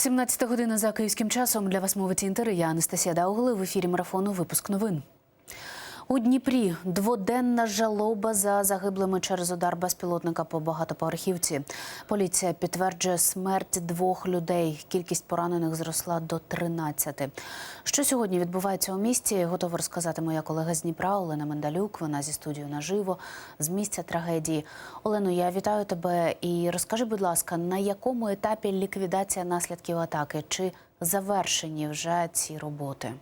17 година за київським часом для вас мовить інтер. Я Анастасія Даугли в ефірі марафону. Випуск новин. У Дніпрі дводенна жалоба за загиблими через удар безпілотника по багатоповерхівці. Поліція підтверджує смерть двох людей. Кількість поранених зросла до 13. Що сьогодні відбувається у місті? Готова розказати моя колега з Дніпра Олена Мендалюк. Вона зі студією наживо з місця трагедії. Олено, я вітаю тебе і розкажи, будь ласка, на якому етапі ліквідація наслідків атаки? Чи завершені вже ці роботи?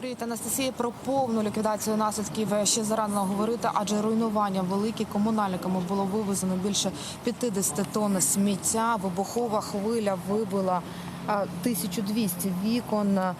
Привіт, Анастасія. Про повну ліквідацію наслідків ще зарано говорити, адже руйнування великі комунальниками було вивезено більше 50 тонн сміття. Вибухова хвиля вибила е, 1200 вікон. Е,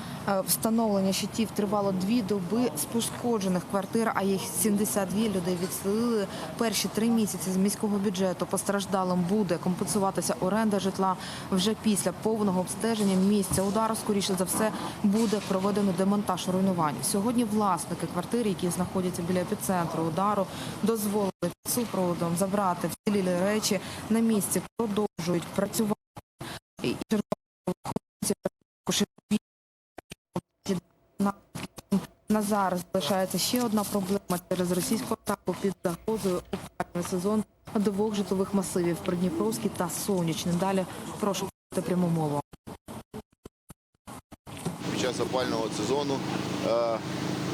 Встановлення щитів тривало дві доби з пошкоджених квартир, а їх 72 людей відселили. Перші три місяці з міського бюджету постраждалим буде компенсуватися оренда житла. Вже після повного обстеження місця удару, скоріше за все, буде проведено демонтаж руйнувань. Сьогодні власники квартир, які знаходяться біля епіцентру удару, дозволили супроводом забрати вцілілі речі на місці. Продовжують працювати. На зараз залишається ще одна проблема через російську атаку під загрозою опалювальний сезон двох житлових масивів Придніпровський та Сонячний. Далі прошу пряму мову. під час опального сезону е,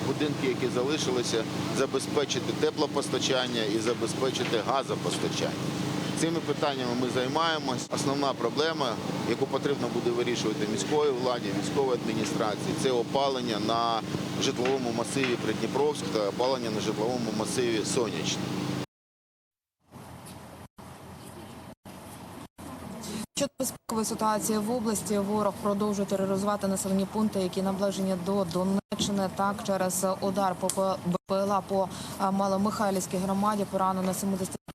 будинки, які залишилися, забезпечити теплопостачання і забезпечити газопостачання. Цими питаннями ми займаємось. Основна проблема, яку потрібно буде вирішувати міської владі, міської адміністрації, це опалення на житловому масиві Придніпровськ та опалення на житловому масиві Сонячний. Щодо безпекової ситуації в області, ворог продовжує тероризувати населені пункти, які наближені до Донеччини. Так, через удар по БПЛА по е, Маломихайлівській громаді поранено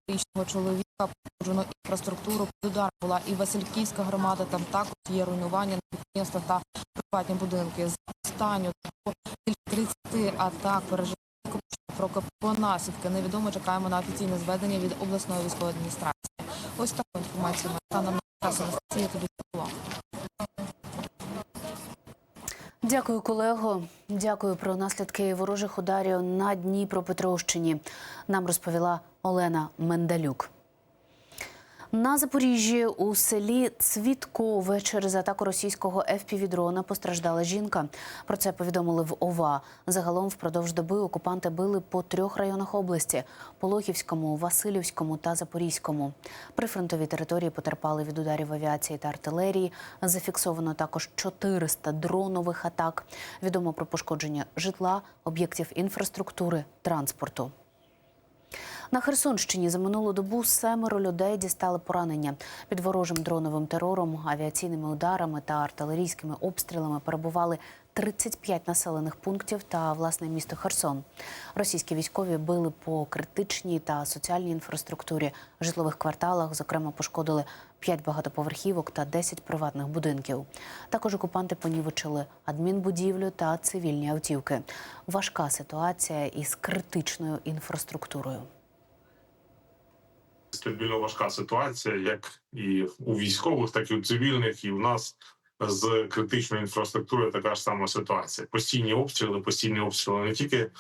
70-річного чоловіка, пошкоджено інфраструктуру. Під удар була і Васильківська громада. Там також є руйнування на підприємства та приватні будинки. За останню більше 30 атак пережили про наслідки. Невідомо чекаємо на офіційне зведення від обласної військової адміністрації. Ось таку інформацію станом на час Анастасія тобі. Дякую, колего. Дякую про наслідки ворожих ударів на Дніпропетровщині. Нам розповіла Олена Мендалюк. На Запоріжжі у селі Цвіткове через атаку російського ФПВ-дрона постраждала жінка. Про це повідомили в ОВА. Загалом впродовж доби окупанти били по трьох районах області: Пологівському, Васильівському та Запорізькому. Прифронтові території потерпали від ударів авіації та артилерії. Зафіксовано також 400 дронових атак. Відомо про пошкодження житла, об'єктів інфраструктури, транспорту. На Херсонщині за минулу добу семеро людей дістали поранення. Під ворожим дроновим терором, авіаційними ударами та артилерійськими обстрілами перебували 35 населених пунктів та власне місто Херсон. Російські військові били по критичній та соціальній інфраструктурі, житлових кварталах. Зокрема, пошкодили 5 багатоповерхівок та 10 приватних будинків. Також окупанти понівечили адмінбудівлю та цивільні автівки. Важка ситуація із критичною інфраструктурою. Стабільно важка ситуація, як і у військових, так і у цивільних, і в нас з критичною інфраструктурою така ж сама ситуація. Постійні обстріли, постійні обстріли не тільки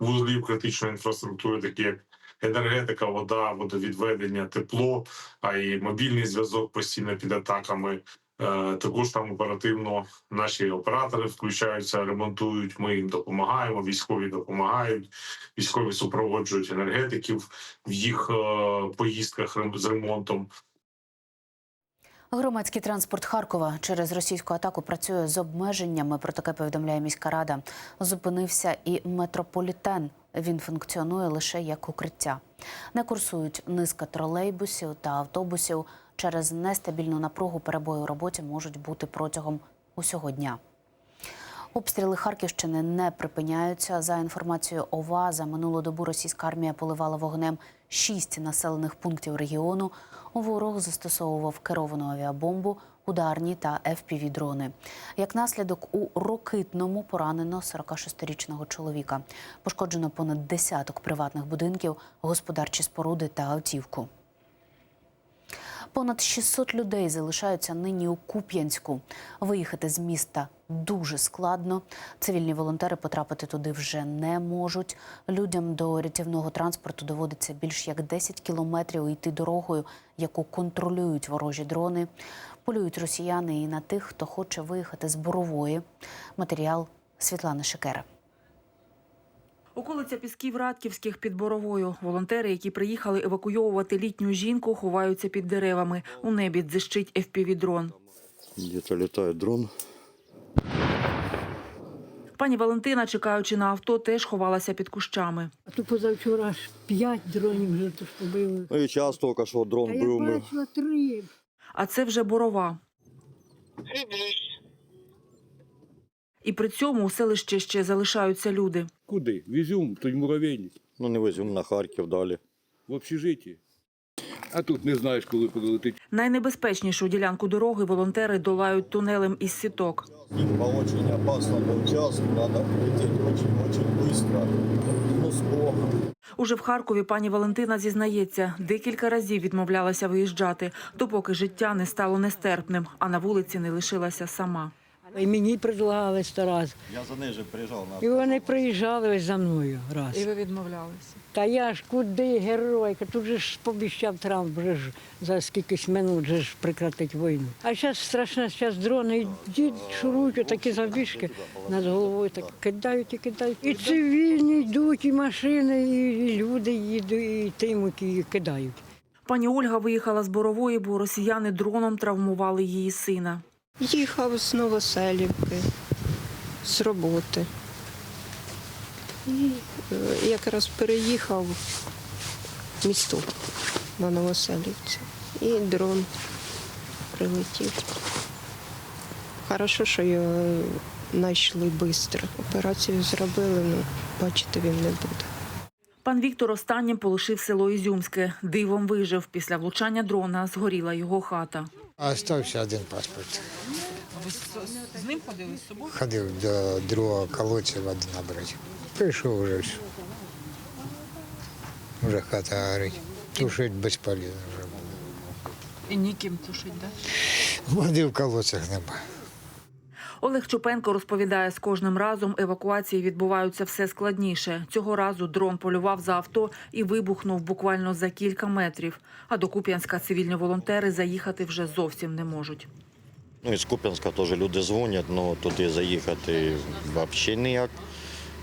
вузлів критичної інфраструктури, такі як енергетика, вода, водовідведення, тепло, а й мобільний зв'язок постійно під атаками. Е, Також там оперативно наші оператори включаються, ремонтують. Ми їм допомагаємо. Військові допомагають. Військові супроводжують енергетиків в їх е, поїздках з ремонтом. Громадський транспорт Харкова через російську атаку працює з обмеженнями. Про таке повідомляє міська рада. Зупинився і метрополітен. Він функціонує лише як укриття. Не курсують низка тролейбусів та автобусів. Через нестабільну напругу перебої у роботі можуть бути протягом усього дня. Обстріли Харківщини не припиняються. За інформацією ОВА, за минулу добу російська армія поливала вогнем шість населених пунктів регіону. Ворог застосовував керовану авіабомбу, ударні та fpv дрони Як наслідок, у Рокитному поранено 46-річного чоловіка. Пошкоджено понад десяток приватних будинків, господарчі споруди та автівку. Понад 600 людей залишаються нині у Куп'янську. Виїхати з міста дуже складно. Цивільні волонтери потрапити туди вже не можуть. Людям до рятівного транспорту доводиться більш як 10 кілометрів йти дорогою, яку контролюють ворожі дрони. Полюють росіяни і на тих, хто хоче виїхати з Борової. Матеріал Світлани Шекера. Околиця Пісків Радківських під Боровою. Волонтери, які приїхали евакуйовувати літню жінку, ховаються під деревами. У небі дзищить FPV-дрон. Где-то летает дрон. Пані Валентина, чекаючи на авто, теж ховалася під кущами. А то позавчора аж п'ять дронів вже то ж побили. Ну і час тільки що Та дрон я був. Ми... бачила три. А це вже Борова. І при цьому у селищі ще залишаються люди. Куди? В Ізюм, той муравейник, Ну не веземо на Харків далі. в общежитті. А тут не знаєш, коли прилетить. Найнебезпечнішу ділянку дороги волонтери долають тунелем із сіток. По опасному надо лететь очень-очень быстро. Ну, с Богом. Уже в Харкові пані Валентина зізнається, декілька разів відмовлялася виїжджати, допоки життя не стало нестерпним, а на вулиці не лишилася сама. І мені предлагали сто раз. Я за нею приїжджав на І вони приїжджали ось за мною раз. ви відмовлялися? Та я ж куди геройка? Тут же ж побіщав Трамп вже ж за скількись минут же ж прекратить війну. А зараз страшно, зараз дрони йдуть, шурують, отакі завішки над головою, так кидають і кидають. І цивільні йдуть, і машини, і люди їдуть, і тимуть, і кидають. Пані Ольга виїхала з Борової, бо росіяни дроном травмували її сина. Їхав з Новоселівки, з роботи. І е, якраз переїхав в місто на Новоселівці. І дрон прилетів. Хорошо, що його знайшли швидко. Операцію зробили, ну бачити він не буде. Пан Віктор останнім полишив село Ізюмське. Дивом вижив. Після влучання дрона згоріла його хата. А Остався один паспорт. Ви з ним ходили з собою? Ходив до другого колодця води набрати. Прийшов вже все. Вже хата горить. Тушить безполезно вже було. І ніким тушить, да? Води в колодцях нема. Олег Чупенко розповідає, з кожним разом евакуації відбуваються все складніше. Цього разу дрон полював за авто і вибухнув буквально за кілька метрів. А до Куп'янська цивільні волонтери заїхати вже зовсім не можуть. Ну і з Куп'янська теж люди дзвонять, але туди заїхати взагалі ніяк.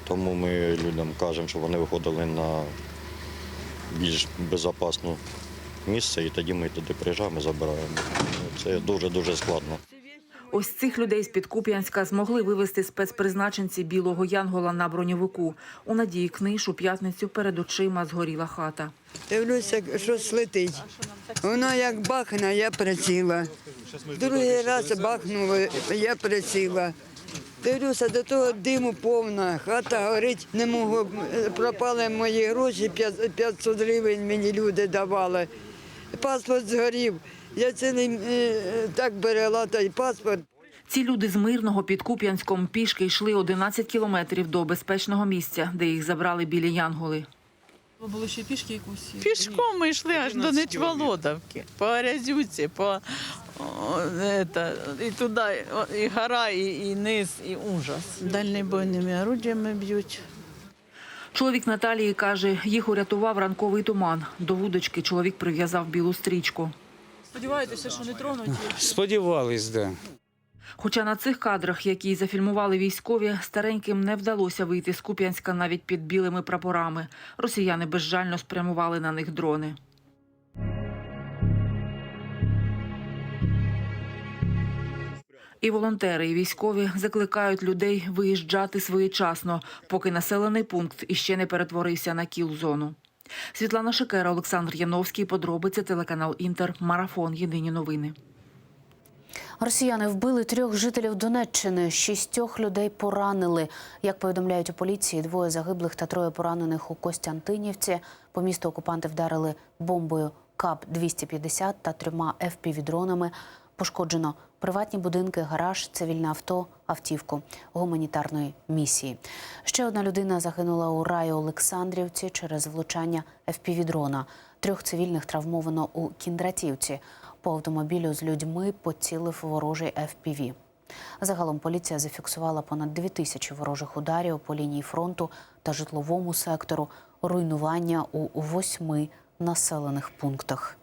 Тому ми людям кажемо, щоб вони виходили на більш безпечне місце, і тоді ми туди приїжджаємо, забираємо. Ну, Це дуже-дуже складно. Ось цих людей з під Куп'янська змогли вивезти спецпризначенці білого Янгола на броньовику. У Надії Книж у п'ятницю перед очима згоріла хата. Дивлюся, щось летить. Воно як бахне, я приціла. Другий раз бахнуло, я приціла. Дивлюся, до того диму повна, хата горить, не можу, пропали мої гроші, 500 гривень мені люди давали. Паспорт згорів. Я цілий е, так берегла той паспорт. Ці люди з мирного під Куп'янськом пішки йшли 11 кілометрів до безпечного місця, де їх забрали білі янголи. Пішком ми йшли аж до Нечволодовки, по Арязюці, по о, это, і туди, і гора, і, і низ, і ужас. Дальнобойними орудіями б'ють. Чоловік Наталії каже, їх урятував ранковий туман. До вудочки чоловік прив'язав білу стрічку. Сподіваєтеся, що не тронуть? Сподівались, так. Да. Хоча на цих кадрах, які зафільмували військові, стареньким не вдалося вийти з Куп'янська навіть під білими прапорами. Росіяни безжально спрямували на них дрони. І волонтери, і військові закликають людей виїжджати своєчасно, поки населений пункт іще не перетворився на кіл-зону. Світлана Шикера, Олександр Яновський. Подробиці телеканал Інтер. Марафон. Єдині новини. Росіяни вбили трьох жителів Донеччини. Шістьох людей поранили. Як повідомляють у поліції, двоє загиблих та троє поранених у Костянтинівці. По місту окупанти вдарили бомбою КАП-250 та трьома ФПВ-дронами. Пошкоджено приватні будинки, гараж, цивільне авто, автівку гуманітарної місії. Ще одна людина загинула у раю Олександрівці через влучання ФПВ-дрона. Трьох цивільних травмовано у Кіндратівці. По автомобілю з людьми поцілив ворожий FPV. Загалом поліція зафіксувала понад дві тисячі ворожих ударів по лінії фронту та житловому сектору, руйнування у восьми населених пунктах.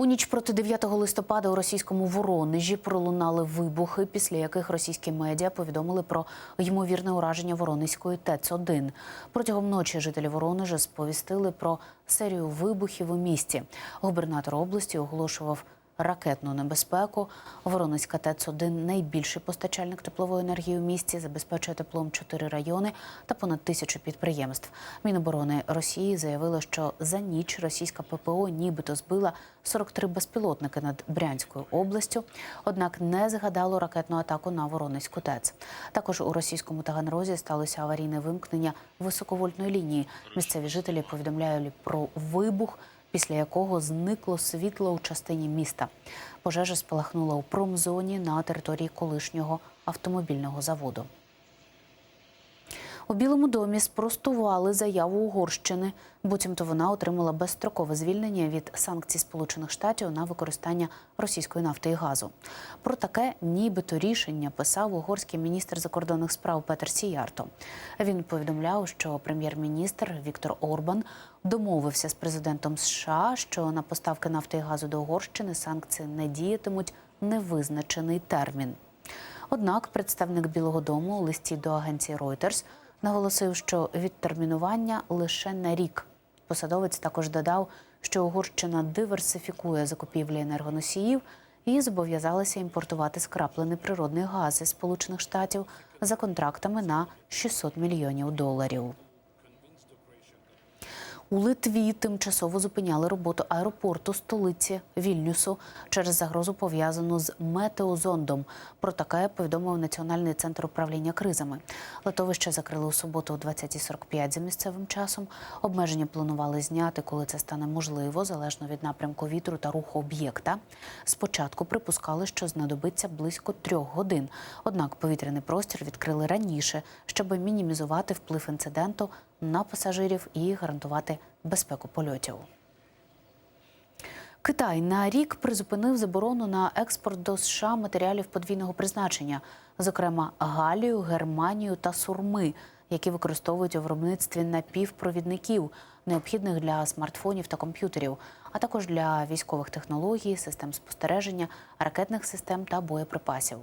У ніч проти 9 листопада у російському Воронежі пролунали вибухи, після яких російські медіа повідомили про ймовірне ураження Воронезької ТЕЦ-1. Протягом ночі жителі Воронежа сповістили про серію вибухів у місті. Губернатор області оголошував ракетну небезпеку. Воронезька ТЕЦ-1 – найбільший постачальник теплової енергії у місті, забезпечує теплом чотири райони та понад тисячу підприємств. Міноборони Росії заявило, що за ніч російська ППО нібито збила 43 безпілотники над Брянською областю, однак не згадало ракетну атаку на Воронезьку ТЕЦ. Також у російському Таганрозі сталося аварійне вимкнення високовольтної лінії. Місцеві жителі повідомляють про вибух після якого зникло світло у частині міста. Пожежа спалахнула у промзоні на території колишнього автомобільного заводу. У Білому домі спростували заяву Угорщини, буцімто вона отримала безстрокове звільнення від санкцій Сполучених Штатів на використання російської нафти і газу. Про таке нібито рішення писав угорський міністр закордонних справ Петер Сіярто. Він повідомляв, що прем'єр-міністр Віктор Орбан домовився з президентом США, що на поставки нафти і газу до Угорщини санкції не діятимуть невизначений термін. Однак представник Білого Дому у листі до агенції Reuters наголосив, що відтермінування лише на рік. Посадовець також додав, що Угорщина диверсифікує закупівлі енергоносіїв і зобов'язалася імпортувати скраплений природний газ із Сполучених Штатів за контрактами на 600 мільйонів доларів. У Литві тимчасово зупиняли роботу аеропорту столиці Вільнюсу через загрозу пов'язану з метеозондом. Про таке повідомив Національний центр управління кризами. Литовище закрили у суботу о 20.45 за місцевим часом. Обмеження планували зняти, коли це стане можливо, залежно від напрямку вітру та руху об'єкта. Спочатку припускали, що знадобиться близько трьох годин. Однак повітряний простір відкрили раніше, щоб мінімізувати вплив інциденту на пасажирів і гарантувати безпеку польотів. Китай на рік призупинив заборону на експорт до США матеріалів подвійного призначення, зокрема галію, германію та сурми, які використовують у виробництві напівпровідників, необхідних для смартфонів та комп'ютерів, а також для військових технологій, систем спостереження, ракетних систем та боєприпасів.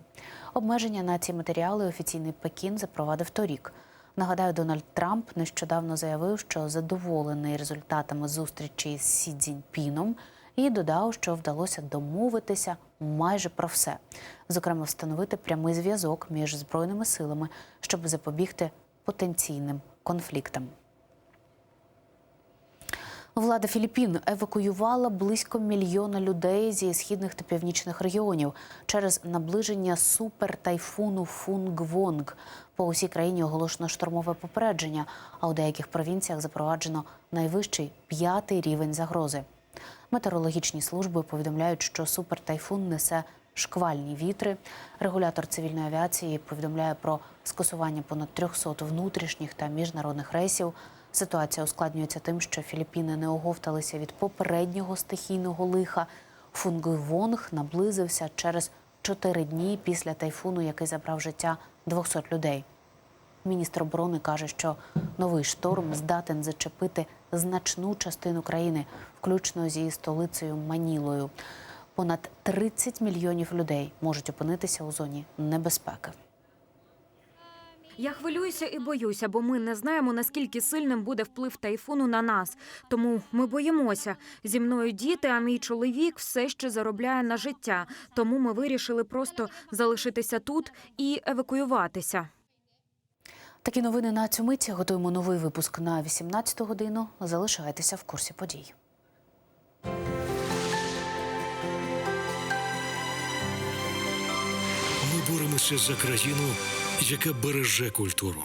Обмеження на ці матеріали офіційний Пекін запровадив торік. Нагадаю, Дональд Трамп нещодавно заявив, що задоволений результатами зустрічі з Сі Цзіньпіном і додав, що вдалося домовитися майже про все, зокрема, встановити прямий зв'язок між збройними силами, щоб запобігти потенційним конфліктам. Влада Філіппін евакуювала близько мільйона людей зі східних та північних регіонів через наближення супертайфуну Фунгвонг. По усій країні оголошено штормове попередження, а у деяких провінціях запроваджено найвищий п'ятий рівень загрози. Метеорологічні служби повідомляють, що супертайфун несе шквальні вітри. Регулятор цивільної авіації повідомляє про скасування понад 300 внутрішніх та міжнародних рейсів. Ситуація ускладнюється тим, що Філіппіни не оговталися від попереднього стихійного лиха. Фунгвонг наблизився через чотири дні після тайфуну, який забрав життя 200 людей. Міністр оборони каже, що новий шторм здатен зачепити значну частину країни, включно з її столицею Манілою. Понад 30 мільйонів людей можуть опинитися у зоні небезпеки. Я хвилююся і боюся, бо ми не знаємо, наскільки сильним буде вплив тайфуну на нас. Тому ми боїмося. Зі мною діти, а мій чоловік все ще заробляє на життя. Тому ми вирішили просто залишитися тут і евакуюватися. Такі новини на цю мить. Готуємо новий випуск на 18 годину. Залишайтеся в курсі подій. Ми боремося за країну, яка береже культуру.